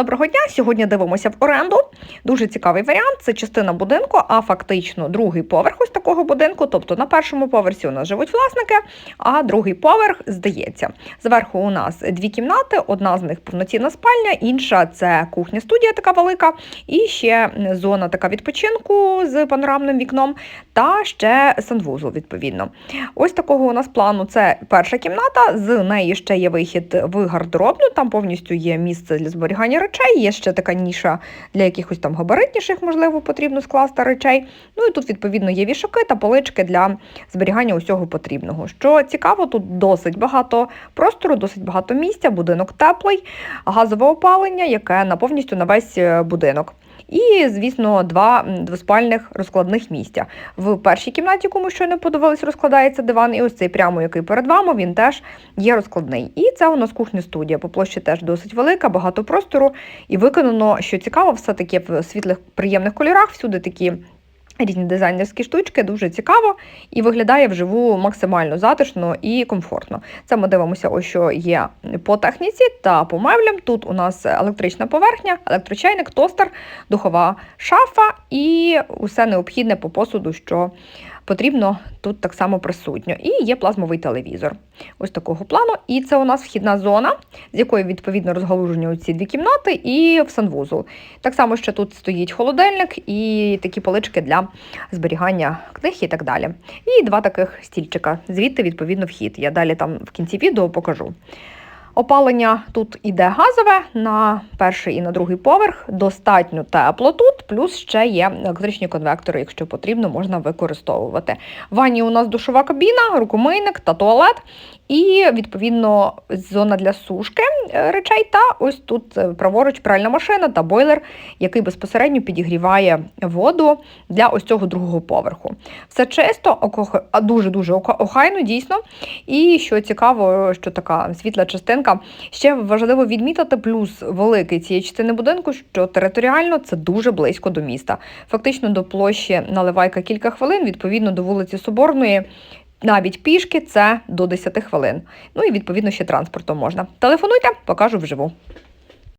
Доброго дня! Сьогодні дивимося в оренду. Дуже цікавий варіант. Це частина будинку, а фактично другий поверх ось такого будинку. Тобто на першому поверсі у нас живуть власники, а другий поверх здається. Зверху у нас дві кімнати, одна з них повноцінна спальня, інша це кухня-студія така велика, і ще зона така відпочинку з панорамним вікном, та ще санвузол, відповідно. Ось такого у нас плану це перша кімната. З неї ще є вихід в гардеробну. Там повністю є місце для зберігання речей. Є ще така ніша для якихось там габаритніших, можливо, потрібно скласти речей. Ну і тут, відповідно, є вішаки та полички для зберігання усього потрібного. Що цікаво, тут досить багато простору, досить багато місця, будинок теплий, газове опалення, яке на повністю на весь е, будинок. І, звісно, два двоспальних розкладних місця. В першій кімнаті, кому щойно подивились, розкладається диван, і ось цей прямо, який перед вами, він теж є розкладний. І це у нас кухня-студія. По площі теж досить велика, багато простору. І виконано, що цікаво, все-таки в світлих приємних кольорах, всюди такі. Різні дизайнерські штучки дуже цікаво і виглядає вживу максимально затишно і комфортно. Це ми дивимося, ось що є по техніці та по меблям. Тут у нас електрична поверхня, електрочайник, тостер, духова шафа і усе необхідне по посуду, що потрібно тут так само присутньо. І є плазмовий телевізор. Ось такого плану. І це у нас вхідна зона, з якої відповідно розгалужені ці дві кімнати, і в санвузол. Так само ще тут стоїть холодильник і такі полички для зберігання книг і так далі. І два таких стільчика. Звідти, відповідно, вхід. Я далі там в кінці відео покажу. Опалення тут іде газове на перший і на другий поверх. Достатньо тепло тут, плюс ще є електричні конвектори, якщо потрібно, можна використовувати. В ванні у нас душова кабіна, рукомийник та туалет. І відповідно зона для сушки е, речей. Та ось тут е, праворуч пральна машина та бойлер, який безпосередньо підігріває воду для ось цього другого поверху. Все чисто, око- дуже дуже охайно, дійсно. І що цікаво, що така світла частинка. Ще важливо відмітити плюс великий цієї частини будинку, що територіально це дуже близько до міста. Фактично до площі наливайка кілька хвилин, відповідно до вулиці Соборної. Навіть пішки це до 10 хвилин. Ну і відповідно ще транспортом можна. Телефонуйте, покажу вживу.